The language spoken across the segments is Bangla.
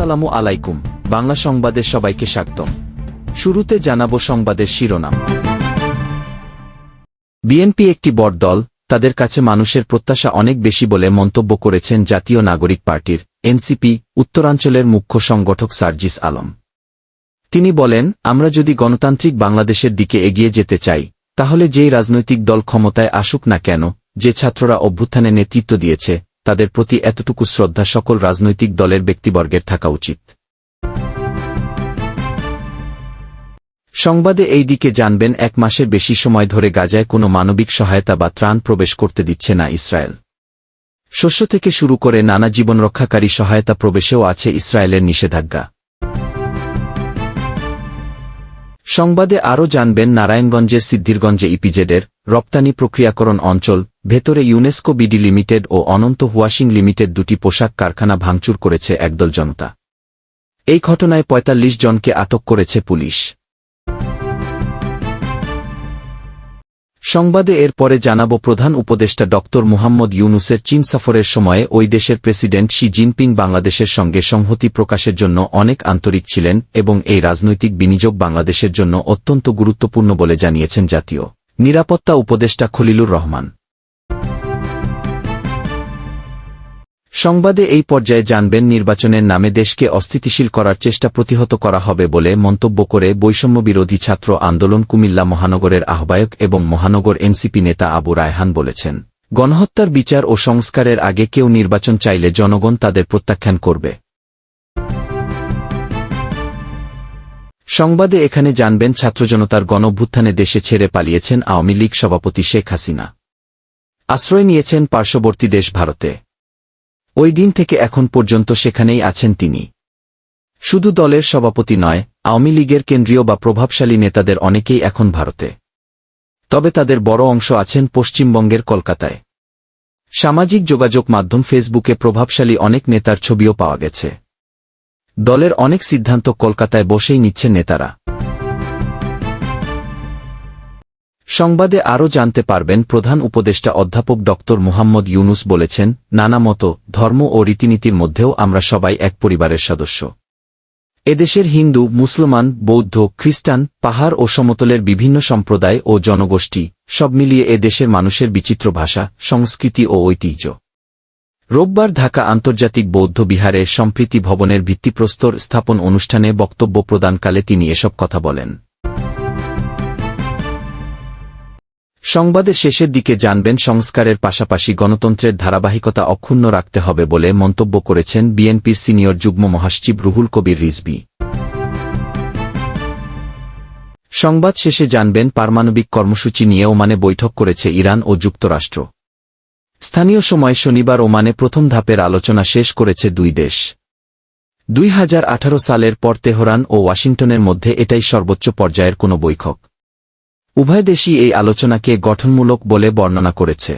আসসালামু আলাইকুম। বাংলা সংবাদে সবাইকে স্বাগতম। শুরুতে জানাব সংবাদের শিরোনাম। বিএনপি একটি বড় দল, তাদের কাছে মানুষের প্রত্যাশা অনেক বেশি বলে মন্তব্য করেছেন জাতীয় নাগরিক পার্টির এনসিপি, উত্তরাঞ্চলের মুখ্য সংগঠক সার্জিস আলম। তিনি বলেন, আমরা যদি গণতান্ত্রিক বাংলাদেশের দিকে এগিয়ে যেতে চাই, তাহলে যেই রাজনৈতিক দল ক্ষমতায় আসুক না কেন, যে ছাত্ররা অভ্যুত্থানে নেতৃত্ব দিয়েছে তাদের প্রতি এতটুকু শ্রদ্ধা সকল রাজনৈতিক দলের ব্যক্তিবর্গের থাকা উচিত। সংবাদে এই দিকে জানবেন, এক মাসের বেশি সময় ধরে গাজায় কোনো মানবিক সহায়তা বা ত্রাণ প্রবেশ করতে দিচ্ছে না ইসরায়েল। শস্য থেকে শুরু করে নানা জীবন রক্ষাকারী সহায়তা প্রবেশেও আছে ইসরায়েলের নিষেধাজ্ঞা। সংবাদে আরও জানবেন, নারায়ণগঞ্জের সিদ্ধিরগঞ্জে ইপিজেডের রপ্তানি প্রক্রিয়াকরণ অঞ্চল ভেতরে ইউনেস্কো বিডি লিমিটেড ও অনন্ত ওয়াশিং লিমিটেড দুটি পোশাক কারখানা ভাঙচুর করেছে একদল জনতা। এই ঘটনায় ৪৫ জনকে আটক করেছে পুলিশ। সংবাদে এর পরে জানাব প্রধান উপদেষ্টা ড মুহাম্মদ ইউনুসের চীন সফরের সময়ে ওই দেশের প্রেসিডেন্ট শি জিনপিং বাংলাদেশের সঙ্গে সংহতি প্রকাশের জন্য অনেক আন্তরিক ছিলেন এবং এই রাজনৈতিক বিনিয়োগ বাংলাদেশের জন্য অত্যন্ত গুরুত্বপূর্ণ বলে জানিয়েছেন জাতীয় নিরাপত্তা উপদেষ্টা খলিলুর রহমান। সংবাদে এই পর্যায়ে জানবেন নির্বাচনের নামে দেশকে অস্থিতিশীল করার চেষ্টা প্রতিহত করা হবে বলে মন্তব্য করে বৈষম্যবিরোধী ছাত্র আন্দোলন কুমিল্লা মহানগরের আহ্বায়ক এবং মহানগর এনসিপি নেতা আবু রায়হান বলেছেন, গণহত্যার বিচার ও সংস্কারের আগে কেউ নির্বাচন চাইলে জনগণ তাদের প্রত্যাখ্যান করবে। সংবাদে এখানে জানবেন ছাত্রজনতার গণভ্যুত্থানে দেশে ছেড়ে পালিয়েছেন আওয়ামী লীগ সভাপতি শেখ হাসিনা। আশ্রয় নিয়েছেন পার্শ্ববর্তী দেশ ভারতে। ওই দিন থেকে এখন পর্যন্ত সেখানেই আছেন তিনি। শুধু দলের সভাপতি নয়, আওয়ামী লীগের কেন্দ্রীয় বা প্রভাবশালী নেতাদের অনেকেই এখন ভারতে। তবে তাদের বড় অংশ আছেন পশ্চিমবঙ্গের কলকাতায়। সামাজিক যোগাযোগ মাধ্যম ফেসবুকে প্রভাবশালী অনেক নেতার ছবিও পাওয়া গেছে। দলের অনেক সিদ্ধান্ত কলকাতায় বসেই নিচ্ছেন নেতারা। সংবাদে আরও জানতে পারবেন প্রধান উপদেষ্টা অধ্যাপক ড. মুহাম্মদ ইউনুস বলেছেন, নানা মতো, ধর্ম ও রীতিনীতির মধ্যেও আমরা সবাই এক পরিবারের সদস্য। এদেশের হিন্দু, মুসলমান, বৌদ্ধ, খ্রিস্টান, পাহাড় ও সমতলের বিভিন্ন সম্প্রদায় ও জনগোষ্ঠী, সব মিলিয়ে এ দেশের মানুষের বিচিত্র ভাষা, সংস্কৃতি ও ঐতিহ্য। রোববার ঢাকা আন্তর্জাতিক বৌদ্ধ বিহারে সম্প্রীতি ভবনের ভিত্তিপ্রস্তর স্থাপন অনুষ্ঠানে বক্তব্য প্রদানকালে তিনি এসব কথা বলেন। সংবাদের শেষের দিকে জানবেন সংস্কারের পাশাপাশি গণতন্ত্রের ধারাবাহিকতা অক্ষুণ্ণ রাখতে হবে বলে মন্তব্য করেছেন বিএনপির সিনিয়র যুগ্ম মহাসচিব রুহুল কবির রিজবি সংবাদ শেষে জানবেন পারমাণবিক কর্মসূচি নিয়ে ওমানে বৈঠক করেছে ইরান ও যুক্তরাষ্ট্র। স্থানীয় সময় শনিবার ওমানে প্রথম ধাপের আলোচনা শেষ করেছে দুই দেশ। দুই হাজার আঠারো সালের পর তেহরান ও ওয়াশিংটনের মধ্যে এটাই সর্বোচ্চ পর্যায়ের কোনো বৈঠক। উভয় দেশই এই আলোচনাকে গঠনমূলক বলে বর্ণনা করেছে।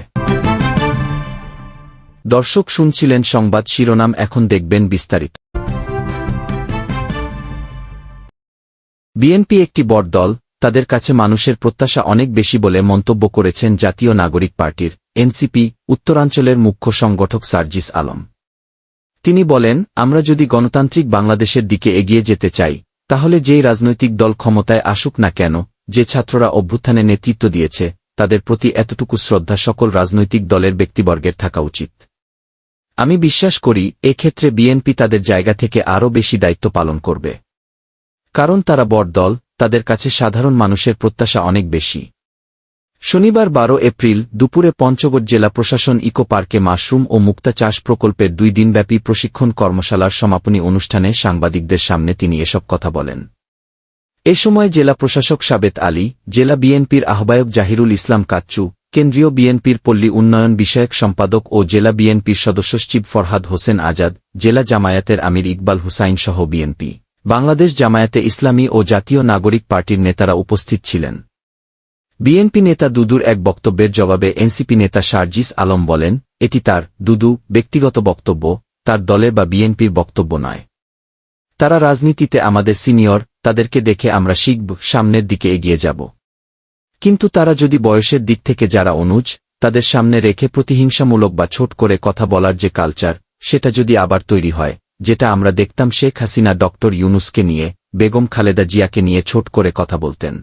দর্শক শুনছিলেন সংবাদ শিরোনাম, এখন দেখবেন বিস্তারিত। বিএনপি একটি বড় দল, তাদের কাছে মানুষের প্রত্যাশা অনেক বেশি বলে মন্তব্য করেছেন জাতীয় নাগরিক পার্টির এনসিপি, উত্তরাঞ্চলের মুখ্য সংগঠক সার্জিস আলম। তিনি বলেন, আমরা যদি গণতান্ত্রিক বাংলাদেশের দিকে এগিয়ে যেতে চাই, তাহলে যেই রাজনৈতিক দল ক্ষমতায় আসুক না কেন যে ছাত্ররা অভ্যুত্থানে নেতৃত্ব দিয়েছে, তাদের প্রতি এতটুকু শ্রদ্ধা সকল রাজনৈতিক দলের ব্যক্তিবর্গের থাকা উচিত। আমি বিশ্বাস করি, এক্ষেত্রে বিএনপি তাদের জায়গা থেকে আরও বেশি দায়িত্ব পালন করবে। কারণ তারা বড় দল, তাদের কাছে সাধারণ মানুষের প্রত্যাশা অনেক বেশি। শনিবার বারো এপ্রিল, দুপুরে পঞ্চগড় জেলা প্রশাসন ইকো পার্কে মাশরুম ও মুক্তা চাষ প্রকল্পের দুই দিনব্যাপী প্রশিক্ষণ কর্মশালার সমাপনী অনুষ্ঠানে সাংবাদিকদের সামনে তিনি এসব কথা বলেন। এ সময় জেলা প্রশাসক সাবেত আলী, জেলা বিএনপির আহ্বায়ক জাহিরুল ইসলাম কাচ্চু, কেন্দ্রীয় বিএনপির পল্লী উন্নয়ন বিষয়ক সম্পাদক ও জেলা বিএনপির সদস্য সচিব ফরহাদ হোসেন আজাদ, জেলা জামায়াতের আমির ইকবাল হুসাইন সহ বিএনপি। বাংলাদেশ জামায়াতে ইসলামী ও জাতীয় নাগরিক পার্টির নেতারা উপস্থিত ছিলেন। বিএনপি নেতা দুদুর এক বক্তব্যের জবাবে এনসিপি নেতা শারজিস আলম বলেন, এটি তার, দুদু, ব্যক্তিগত বক্তব্য, তার দলের বা বিএনপির বক্তব্য নয়। তারা রাজনীতিতে আমাদের সিনিয়র, তাদেরকে দেখে আমরা শিখব, সামনের দিকে এগিয়ে যাব। কিন্তু তারা যদি বয়সের দিক থেকে যারা অনুজ, তাদের সামনে রেখে প্রতিহিংসামূলক বা ছোট করে কথা বলার যে কালচার, সেটা যদি আবার তৈরি হয়, যেটা আমরা দেখতাম শেখ হাসিনা ডক্টর ইউনুসকে নিয়ে, বেগম খালেদা জিয়াকে নিয়ে ছোট করে কথা বলতেন।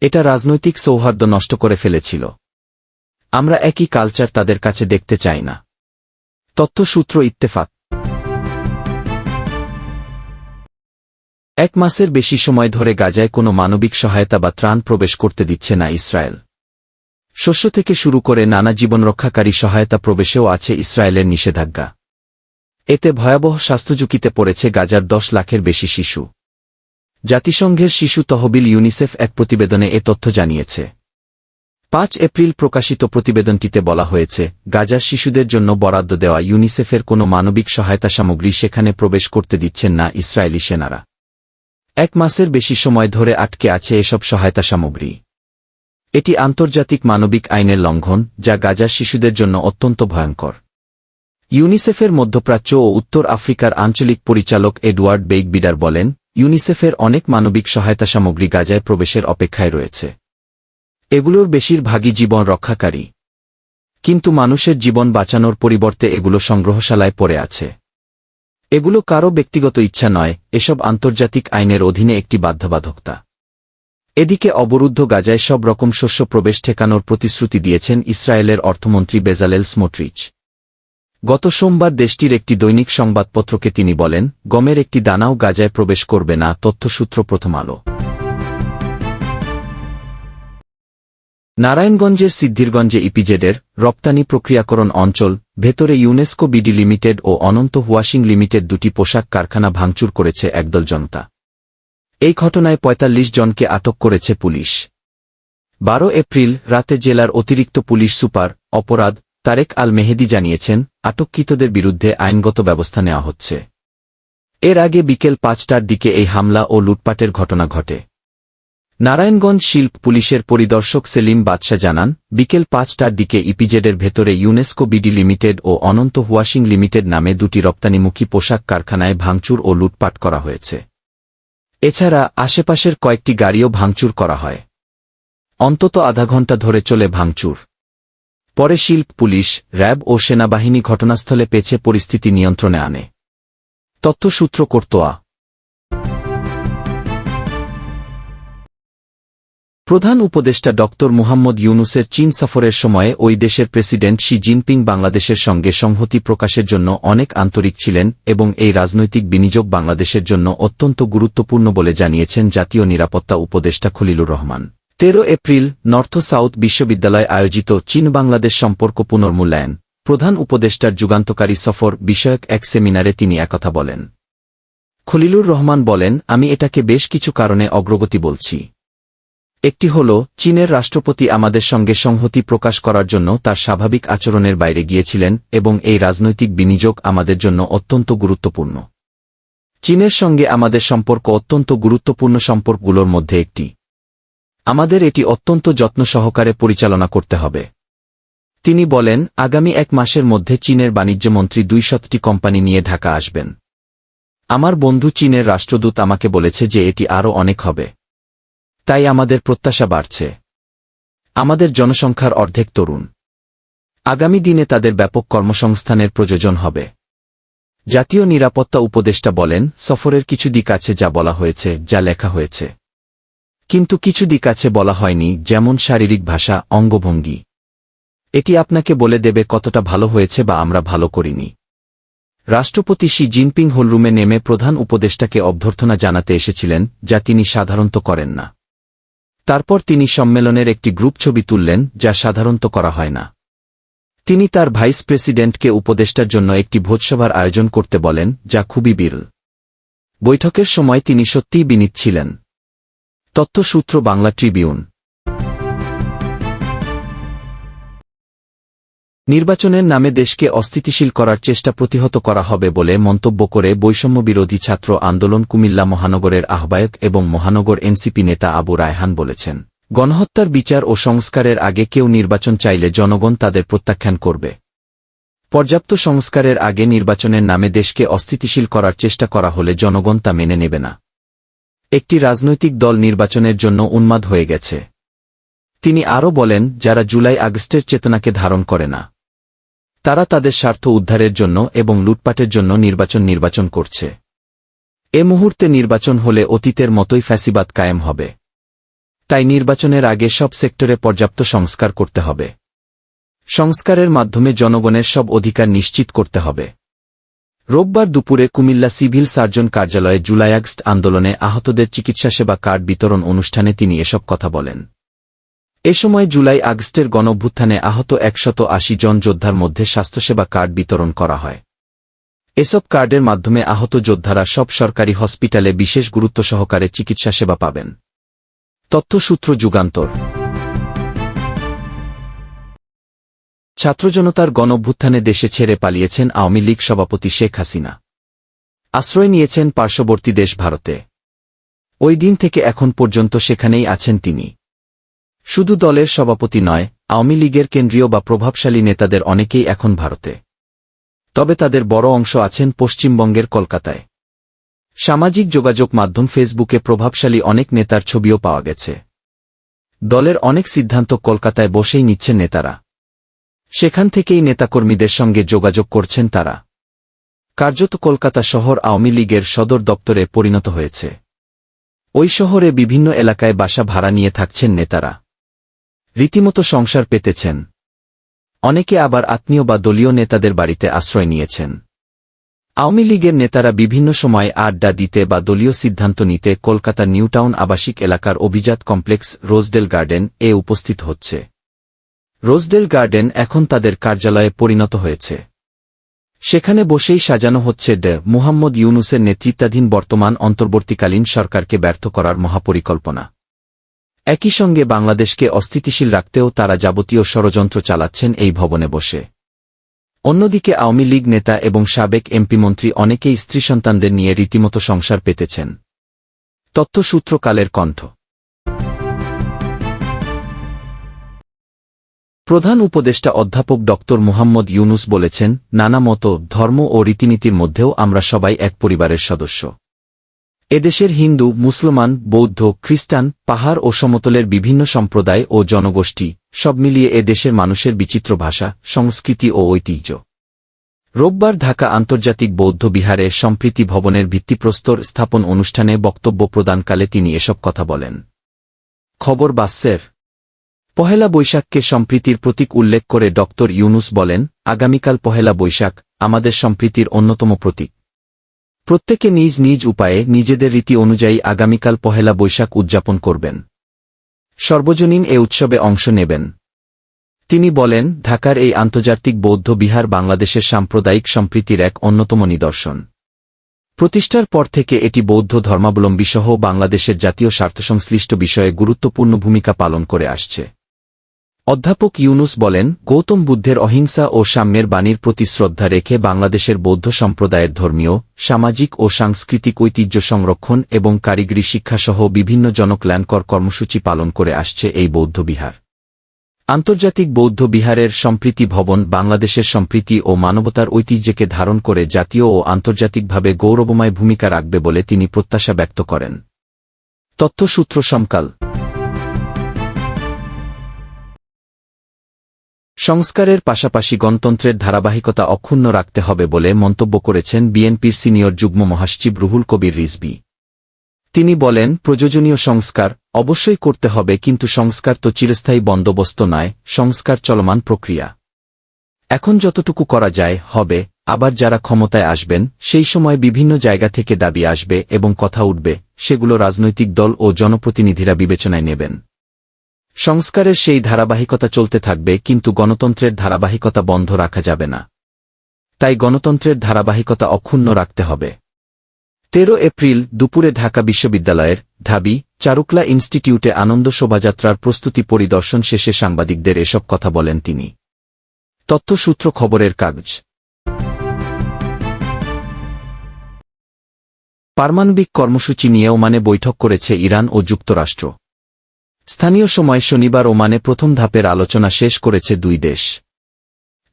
এটা রাজনৈতিক সৌহার্দ্য নষ্ট করে ফেলেছিল। আমরা একই কালচার তাদের কাছে দেখতে চাই না। তথ্যসূত্র ইত্তেফাক। এক মাসের বেশি সময় ধরে গাজায় কোনো মানবিক সহায়তা বা ত্রাণ প্রবেশ করতে দিচ্ছে না ইসরায়েল। শস্য থেকে শুরু করে নানা জীবন রক্ষাকারী সহায়তা প্রবেশেও আছে ইসরায়েলের নিষেধাজ্ঞা। এতে ভয়াবহ স্বাস্থ্যঝুঁকিতে পড়েছে গাজার দশ লাখের বেশি শিশু। জাতিসংঘের শিশু তহবিল ইউনিসেফ এক প্রতিবেদনে এ তথ্য জানিয়েছে। পাঁচ এপ্রিল প্রকাশিত প্রতিবেদনটিতে বলা হয়েছে, গাজার শিশুদের জন্য বরাদ্দ দেওয়া ইউনিসেফের কোনো মানবিক সহায়তা সামগ্রী সেখানে প্রবেশ করতে দিচ্ছেন না ইসরায়েলি সেনারা। এক মাসের বেশি সময় ধরে আটকে আছে এসব সহায়তা সামগ্রী। এটি আন্তর্জাতিক মানবিক আইনের লঙ্ঘন, যা গাজার শিশুদের জন্য অত্যন্ত ভয়ঙ্কর। ইউনিসেফের মধ্যপ্রাচ্য ও উত্তর আফ্রিকার আঞ্চলিক পরিচালক এডওয়ার্ড বেইগবিডার বলেন, ইউনিসেফের অনেক মানবিক সহায়তা সামগ্রী গাজায় প্রবেশের অপেক্ষায় রয়েছে। এগুলোর বেশিরভাগই জীবন রক্ষাকারী। কিন্তু মানুষের জীবন বাঁচানোর পরিবর্তে এগুলো সংগ্রহশালায় পড়ে আছে। এগুলো কারও ব্যক্তিগত ইচ্ছা নয়, এসব আন্তর্জাতিক আইনের অধীনে একটি বাধ্যবাধকতা। এদিকে অবরুদ্ধ গাজায় সব রকম শস্য প্রবেশ ঠেকানোর প্রতিশ্রুতি দিয়েছেন ইসরায়েলের অর্থমন্ত্রী বেজালেল স্মোট্রিচ। গত সোমবার দেশটির একটি দৈনিক সংবাদপত্রকে তিনি বলেন, গমের একটি দানাও গাজায় প্রবেশ করবে না, তথ্যসূত্র প্রথম আলো। নারায়ণগঞ্জের সিদ্ধিরগঞ্জে ইপিজেডের রপ্তানি প্রক্রিয়াকরণ অঞ্চল ভেতরে ইউনেস্কো বিডি লিমিটেড ও অনন্ত ওয়াশিং লিমিটেড দুটি পোশাক কারখানা ভাঙচুর করেছে একদল জনতা। এই ঘটনায় ৪৫ জনকে আটক করেছে পুলিশ। বারো এপ্রিল রাতে জেলার অতিরিক্ত পুলিশ সুপার অপরাধ তারেক আল মেহেদি জানিয়েছেন, আটককৃতদের বিরুদ্ধে আইনগত ব্যবস্থা নেওয়া হচ্ছে। এর আগে বিকেল পাঁচটার দিকে এই হামলা ও লুটপাটের ঘটনা ঘটে। নারায়ণগঞ্জ শিল্প পুলিশের পরিদর্শক সেলিম বাদশা জানান, বিকেল পাঁচটার দিকে ইপিজেডের ভেতরে ইউনেস্কো বিডি লিমিটেড ও অনন্ত ওয়াশিং লিমিটেড নামে দুটি রপ্তানিমুখী পোশাক কারখানায় ভাঙচুর ও লুটপাট করা হয়েছে। এছাড়া আশেপাশের কয়েকটি গাড়িও ভাঙচুর করা হয়। অন্তত আধা ঘণ্টা ধরে চলে ভাঙচুর। পরে শিল্প পুলিশ, র্যাব ও সেনাবাহিনী ঘটনাস্থলে পেছে পরিস্থিতি নিয়ন্ত্রণে আনে। তথ্যসূত্র কর্তোয়া। প্রধান উপদেষ্টা ড মুহাম্মদ ইউনুসের চীন সফরের সময়ে ওই দেশের প্রেসিডেন্ট শি জিনপিং বাংলাদেশের সঙ্গে সংহতি প্রকাশের জন্য অনেক আন্তরিক ছিলেন এবং এই রাজনৈতিক বিনিয়োগ বাংলাদেশের জন্য অত্যন্ত গুরুত্বপূর্ণ বলে জানিয়েছেন জাতীয় নিরাপত্তা উপদেষ্টা খলিলুর রহমান। তেরো এপ্রিল, নর্থ সাউথ বিশ্ববিদ্যালয় আয়োজিত চীন বাংলাদেশ সম্পর্ক পুনর্মূল্যায়ন, প্রধান উপদেষ্টার যুগান্তকারী সফর বিষয়ক এক সেমিনারে তিনি একথা বলেন। খলিলুর রহমান বলেন, আমি এটাকে বেশ কিছু কারণে অগ্রগতি বলছি। একটি হল, চীনের রাষ্ট্রপতি আমাদের সঙ্গে সংহতি প্রকাশ করার জন্য তার স্বাভাবিক আচরণের বাইরে গিয়েছিলেন এবং এই রাজনৈতিক বিনিয়োগ আমাদের জন্য অত্যন্ত গুরুত্বপূর্ণ। চীনের সঙ্গে আমাদের সম্পর্ক অত্যন্ত গুরুত্বপূর্ণ সম্পর্কগুলোর মধ্যে একটি। আমাদের এটি অত্যন্ত যত্ন সহকারে পরিচালনা করতে হবে। তিনি বলেন, আগামী এক মাসের মধ্যে চীনের বাণিজ্যমন্ত্রী দুই শতটি কোম্পানি নিয়ে ঢাকা আসবেন। আমার বন্ধু চীনের রাষ্ট্রদূত আমাকে বলেছে যে এটি আরও অনেক হবে। তাই আমাদের প্রত্যাশা বাড়ছে। আমাদের জনসংখ্যার অর্ধেক তরুণ। আগামী দিনে তাদের ব্যাপক কর্মসংস্থানের প্রয়োজন হবে। জাতীয় নিরাপত্তা উপদেষ্টা বলেন, সফরের কিছু দিক আছে যা বলা হয়েছে, যা লেখা হয়েছে। কিন্তু কিছু দিক আছে বলা হয়নি, যেমন শারীরিক ভাষা, অঙ্গভঙ্গি। এটি আপনাকে বলে দেবে কতটা ভালো হয়েছে বা আমরা ভালো করিনি। রাষ্ট্রপতি শি জিনপিং হলরুমে নেমে প্রধান উপদেষ্টাকে অভ্যর্থনা জানাতে এসেছিলেন, যা তিনি সাধারণত করেন না। তারপর তিনি সম্মেলনের একটি গ্রুপ ছবি তুললেন, যা সাধারণত করা হয় না। তিনি তার ভাইস প্রেসিডেন্টকে উপদেষ্টার জন্য একটি ভোজসভার আয়োজন করতে বলেন, যা খুবই বিরল। বৈঠকের সময় তিনি সত্যিই বিনীত ছিলেন। তথ্যসূত্র বাংলা ট্রিবিউন নির্বাচনের নামে দেশকে অস্থিতিশীল করার চেষ্টা প্রতিহত করা হবে বলে মন্তব্য করে বৈষম্যবিরোধী ছাত্র আন্দোলন কুমিল্লা মহানগরের আহ্বায়ক এবং মহানগর এনসিপি নেতা আবু রায়হান বলেছেন, গণহত্যার বিচার ও সংস্কারের আগে কেউ নির্বাচন চাইলে জনগণ তাদের প্রত্যাখ্যান করবে। পর্যাপ্ত সংস্কারের আগে নির্বাচনের নামে দেশকে অস্থিতিশীল করার চেষ্টা করা হলে জনগণ তা মেনে নেবে না। একটি রাজনৈতিক দল নির্বাচনের জন্য উন্মাদ হয়ে গেছে। তিনি আরও বলেন, যারা জুলাই আগস্টের চেতনাকে ধারণ করে না তারা তাদের স্বার্থ উদ্ধারের জন্য এবং লুটপাটের জন্য নির্বাচন নির্বাচন করছে। এ মুহূর্তে নির্বাচন হলে অতীতের মতোই ফ্যাসিবাদ কায়েম হবে। তাই নির্বাচনের আগে সব সেক্টরে পর্যাপ্ত সংস্কার করতে হবে। সংস্কারের মাধ্যমে জনগণের সব অধিকার নিশ্চিত করতে হবে। রোববার দুপুরে কুমিল্লা সিভিল সার্জন কার্যালয়ে জুলাই আগস্ট আন্দোলনে আহতদের চিকিৎসা সেবা কার্ড বিতরণ অনুষ্ঠানে তিনি এসব কথা বলেন। এ সময় জুলাই আগস্টের গণভ্যুত্থানে আহত একশত আশি জন যোদ্ধার মধ্যে স্বাস্থ্যসেবা কার্ড বিতরণ করা হয়। এসব কার্ডের মাধ্যমে আহত যোদ্ধারা সব সরকারি হসপিটালে বিশেষ গুরুত্ব সহকারে চিকিৎসা সেবা পাবেন। তথ্যসূত্র যুগান্তর। ছাত্রজনতার গণভ্যুত্থানে দেশে ছেড়ে পালিয়েছেন আওয়ামী লীগ সভাপতি শেখ হাসিনা। আশ্রয় নিয়েছেন পার্শ্ববর্তী দেশ ভারতে। ওই দিন থেকে এখন পর্যন্ত সেখানেই আছেন তিনি। শুধু দলের সভাপতি নয়, আওয়ামী লীগের কেন্দ্রীয় বা প্রভাবশালী নেতাদের অনেকেই এখন ভারতে। তবে তাদের বড় অংশ আছেন পশ্চিমবঙ্গের কলকাতায়। সামাজিক যোগাযোগ মাধ্যম ফেসবুকে প্রভাবশালী অনেক নেতার ছবিও পাওয়া গেছে। দলের অনেক সিদ্ধান্ত কলকাতায় বসেই নিচ্ছেন নেতারা। সেখান থেকেই নেতাকর্মীদের সঙ্গে যোগাযোগ করছেন তারা। কার্যত কলকাতা শহর আওয়ামী লীগের সদর দপ্তরে পরিণত হয়েছে। ওই শহরে বিভিন্ন এলাকায় বাসা ভাড়া নিয়ে থাকছেন নেতারা। রীতিমতো সংসার পেতেছেন। অনেকে আবার আত্মীয় বা দলীয় নেতাদের বাড়িতে আশ্রয় নিয়েছেন। আওয়ামী লীগের নেতারা বিভিন্ন সময় আড্ডা দিতে বা দলীয় সিদ্ধান্ত নিতে কলকাতা নিউটাউন আবাসিক এলাকার অভিজাত কমপ্লেক্স রোজডেল গার্ডেন এ উপস্থিত হচ্ছে। রোজডেল গার্ডেন এখন তাদের কার্যালয়ে পরিণত হয়েছে। সেখানে বসেই সাজানো হচ্ছে ডে মুহাম্মদ ইউনুসের নেতৃত্বাধীন বর্তমান অন্তর্বর্তীকালীন সরকারকে ব্যর্থ করার মহাপরিকল্পনা। একই সঙ্গে বাংলাদেশকে অস্থিতিশীল রাখতেও তারা যাবতীয় ষড়যন্ত্র চালাচ্ছেন এই ভবনে বসে। অন্যদিকে আওয়ামী লীগ নেতা এবং সাবেক এমপি মন্ত্রী অনেকেই স্ত্রী সন্তানদের নিয়ে রীতিমতো সংসার পেতেছেন। তথ্যসূত্রকালের কণ্ঠ। প্রধান উপদেষ্টা অধ্যাপক ড. মুহাম্মদ ইউনুস বলেছেন, নানা মতো ধর্ম ও রীতিনীতির মধ্যেও আমরা সবাই এক পরিবারের সদস্য। এদেশের হিন্দু, মুসলমান, বৌদ্ধ, খ্রিস্টান, পাহাড় ও সমতলের বিভিন্ন সম্প্রদায় ও জনগোষ্ঠী, সব মিলিয়ে এ দেশের মানুষের বিচিত্র ভাষা, সংস্কৃতি ও ঐতিহ্য। রোববার ঢাকা আন্তর্জাতিক বৌদ্ধ বিহারে সম্প্রীতি ভবনের ভিত্তিপ্রস্তর স্থাপন অনুষ্ঠানে বক্তব্য প্রদানকালে তিনি এসব কথা বলেন। খবর বাস্যের পহেলা বৈশাখকে সম্প্রীতির প্রতীক উল্লেখ করে ড ইউনুস বলেন, আগামীকাল পহেলা বৈশাখ আমাদের সম্প্রীতির অন্যতম প্রতীক। প্রত্যেকে নিজ নিজ উপায়ে নিজেদের রীতি অনুযায়ী আগামীকাল পহেলা বৈশাখ উদযাপন করবেন। সর্বজনীন এ উৎসবে অংশ নেবেন। তিনি বলেন, ঢাকার এই আন্তর্জাতিক বৌদ্ধ বিহার বাংলাদেশের সাম্প্রদায়িক সম্প্রীতির এক অন্যতম নিদর্শন। প্রতিষ্ঠার পর থেকে এটি বৌদ্ধ ধর্মাবলম্বী সহ বাংলাদেশের জাতীয় স্বার্থসংশ্লিষ্ট বিষয়ে গুরুত্বপূর্ণ ভূমিকা পালন করে আসছে। অধ্যাপক ইউনুস বলেন, গৌতম বুদ্ধের অহিংসা ও সাম্যের বাণীর প্রতি শ্রদ্ধা রেখে বাংলাদেশের বৌদ্ধ সম্প্রদায়ের ধর্মীয়, সামাজিক ও সাংস্কৃতিক ঐতিহ্য সংরক্ষণ এবং কারিগরি শিক্ষাসহ বিভিন্ন জনকল্যাণকর কর্মসূচি পালন করে আসছে এই বৌদ্ধ বিহার। আন্তর্জাতিক বৌদ্ধ বিহারের সম্প্রীতি ভবন বাংলাদেশের সম্প্রীতি ও মানবতার ঐতিহ্যকে ধারণ করে জাতীয় ও আন্তর্জাতিকভাবে গৌরবময় ভূমিকা রাখবে বলে তিনি প্রত্যাশা ব্যক্ত করেন। তথ্যসূত্র সমকাল সংস্কারের পাশাপাশি গণতন্ত্রের ধারাবাহিকতা অক্ষুণ্ণ রাখতে হবে বলে মন্তব্য করেছেন বিএনপির সিনিয়র যুগ্ম মহাসচিব রুহুল কবির রিজবি তিনি বলেন, প্রয়োজনীয় সংস্কার অবশ্যই করতে হবে, কিন্তু সংস্কার তো চিরস্থায়ী বন্দোবস্ত নয়, সংস্কার চলমান প্রক্রিয়া। এখন যতটুকু করা যায়, হবে, আবার যারা ক্ষমতায় আসবেন, সেই সময় বিভিন্ন জায়গা থেকে দাবি আসবে এবং কথা উঠবে, সেগুলো রাজনৈতিক দল ও জনপ্রতিনিধিরা বিবেচনায় নেবেন। সংস্কারের সেই ধারাবাহিকতা চলতে থাকবে, কিন্তু গণতন্ত্রের ধারাবাহিকতা বন্ধ রাখা যাবে না। তাই গণতন্ত্রের ধারাবাহিকতা অক্ষুণ্ণ রাখতে হবে। তেরো এপ্রিল, দুপুরে ঢাকা বিশ্ববিদ্যালয়ের ঢাবি, চারুকলা ইনস্টিটিউটে আনন্দ শোভাযাত্রার প্রস্তুতি পরিদর্শন শেষে সাংবাদিকদের এসব কথা বলেন তিনি। তথ্যসূত্র খবরের কাগজ। পারমাণবিক কর্মসূচি নিয়ে ওমানে বৈঠক করেছে ইরান ও যুক্তরাষ্ট্র। স্থানীয় সময় শনিবার ওমানে প্রথম ধাপের আলোচনা শেষ করেছে দুই দেশ।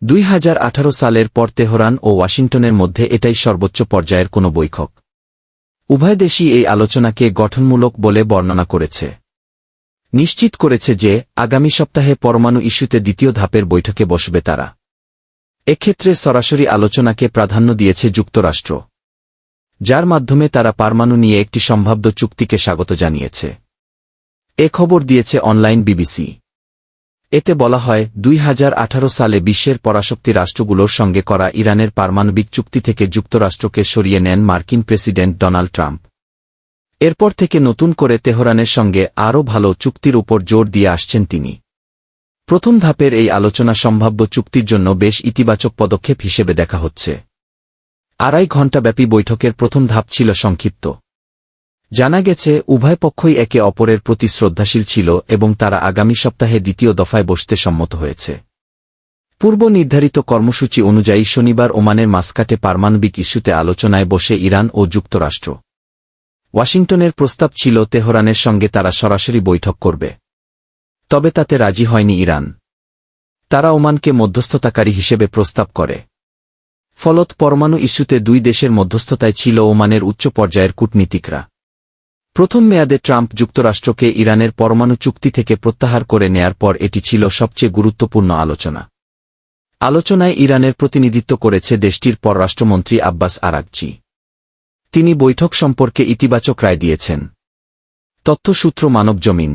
দুই হাজার আঠারো সালের পর তেহরান ও ওয়াশিংটনের মধ্যে এটাই সর্বোচ্চ পর্যায়ের কোনো বৈঠক। উভয় দেশই এই আলোচনাকে গঠনমূলক বলে বর্ণনা করেছে। নিশ্চিত করেছে যে, আগামী সপ্তাহে পরমাণু ইস্যুতে দ্বিতীয় ধাপের বৈঠকে বসবে তারা। এক্ষেত্রে সরাসরি আলোচনাকে প্রাধান্য দিয়েছে যুক্তরাষ্ট্র, যার মাধ্যমে তারা পারমাণু নিয়ে একটি সম্ভাব্য চুক্তিকে স্বাগত জানিয়েছে। এ খবর দিয়েছে অনলাইন বিবিসি। এতে বলা হয়, দুই হাজার আঠারো সালে বিশ্বের পরাশক্তি রাষ্ট্রগুলোর সঙ্গে করা ইরানের পারমাণবিক চুক্তি থেকে যুক্তরাষ্ট্রকে সরিয়ে নেন মার্কিন প্রেসিডেন্ট ডোনাল্ড ট্রাম্প। এরপর থেকে নতুন করে তেহরানের সঙ্গে আরও ভালো চুক্তির উপর জোর দিয়ে আসছেন তিনি। প্রথম ধাপের এই আলোচনা সম্ভাব্য চুক্তির জন্য বেশ ইতিবাচক পদক্ষেপ হিসেবে দেখা হচ্ছে। আড়াই ঘণ্টাব্যাপী বৈঠকের প্রথম ধাপ ছিল সংক্ষিপ্ত। জানা গেছে, উভয় পক্ষই একে অপরের প্রতি শ্রদ্ধাশীল ছিল এবং তারা আগামী সপ্তাহে দ্বিতীয় দফায় বসতে সম্মত হয়েছে। পূর্ব নির্ধারিত কর্মসূচি অনুযায়ী শনিবার ওমানের মাস্কাটে পারমাণবিক ইস্যুতে আলোচনায় বসে ইরান ও যুক্তরাষ্ট্র। ওয়াশিংটনের প্রস্তাব ছিল, তেহরানের সঙ্গে তারা সরাসরি বৈঠক করবে। তবে তাতে রাজি হয়নি ইরান। তারা ওমানকে মধ্যস্থতাকারী হিসেবে প্রস্তাব করে। ফলত, পরমাণু ইস্যুতে দুই দেশের মধ্যস্থতায় ছিল ওমানের উচ্চ পর্যায়ের কূটনীতিকরা। প্রথম মেয়াদে ট্রাম্প যুক্তরাষ্ট্রকে ইরানের পরমাণু চুক্তি থেকে প্রত্যাহার করে নেয়ার পর এটি ছিল সবচেয়ে গুরুত্বপূর্ণ আলোচনা। আলোচনায় ইরানের প্রতিনিধিত্ব করেছে দেশটির পররাষ্ট্রমন্ত্রী আব্বাস আরাকজি তিনি বৈঠক সম্পর্কে ইতিবাচক রায় দিয়েছেন। তথ্যসূত্র মানব জমিন